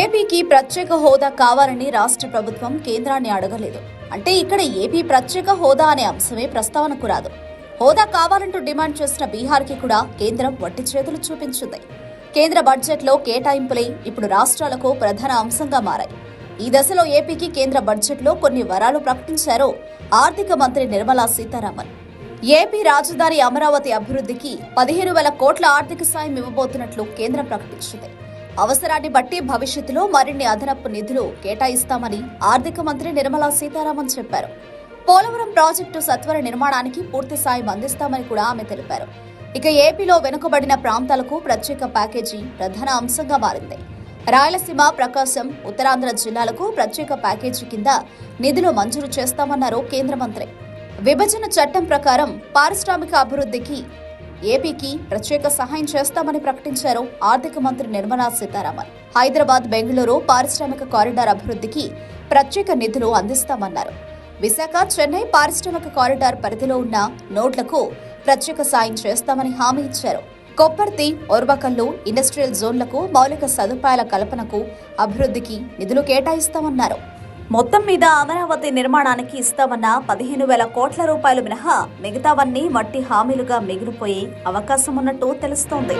ఏపీకి ప్రత్యేక హోదా కావాలని రాష్ట్ర ప్రభుత్వం కేంద్రాన్ని అడగలేదు. అంటే ఇక్కడ ఏపీ ప్రత్యేక హోదా అనే అంశమే ప్రస్తావనకు రాదు. హోదా కావాలంటూ డిమాండ్ చేసిన బీహార్కి కూడా కేంద్రం వట్టి చేతులు చూపించింది. కేంద్ర బడ్జెట్లో కేటాయింపులే ఇప్పుడు రాష్ట్రాలకు ప్రధాన అంశంగా మారాయి. ఈ దశలో ఏపీకి కేంద్ర బడ్జెట్లో కొన్ని వరాలు ప్రకటించారు ఆర్థిక మంత్రి నిర్మలా సీతారామన్. ఏపీ రాజధాని అమరావతి అభివృద్ధికి పదిహేను వేల కోట్ల ఆర్థిక సాయం ఇవ్వబోతున్నట్లు కేంద్రం ప్రకటించింది. అవసరాన్ని బట్టి భవిష్యత్తులో మరిన్ని అదనపు నిధులు కేటాయిస్తామని ఆర్థిక మంత్రి నిర్మలా సీతారామన్ చెప్పారు. పోలవరం ప్రాజెక్టు సత్వర నిర్మాణానికి పూర్తి సాయం అందిస్తామని కూడా ఆమె తెలిపారు. ఇక ఏపీలో వెనుకబడిన ప్రాంతాలకు ప్రత్యేక ప్యాకేజీ ప్రధాన అంశంగా మారింది. రాయలసీమ ప్రకాశం ఉత్తరాంధ్ర జిల్లాలకు ప్రత్యేక ప్యాకేజీ కింద నిధులు మంజూరు చేస్తామన్నారు కేంద్ర మంత్రి. విభజన చట్టం ప్రకారం పారిశ్రామిక అభివృద్ధికి ఏపీకి ప్రత్యేక సహాయం చేస్తామని ప్రకటించారు ఆర్థిక మంత్రి నిర్మలా సీతారామన్. హైదరాబాద్ బెంగళూరు పారిశ్రామిక కారిడార్ అభివృద్ధికి ప్రత్యేక నిధులు అందిస్తామన్నారు. విశాఖ చెన్నై పారిశ్రామిక కారిడార్ పరిధిలో ఉన్న నోట్లకు ప్రత్యేక సాయం చేస్తామని హామీ ఇచ్చారు. కొప్పర్తి ఒర్వకల్లు ఇండస్ట్రియల్ జోన్లకు మౌలిక సదుపాయాల కల్పనకు అభివృద్ధికి నిధులు కేటాయిస్తామన్నారు. మొత్తం మీద అమరావతి నిర్మాణానికి ఇస్తామన్న పదిహేను వేల కోట్ల రూపాయలు మినహా మిగతావన్నీ మట్టి హామీలుగా మిగిలిపోయే అవకాశం ఉన్నట్టు తెలుస్తోంది.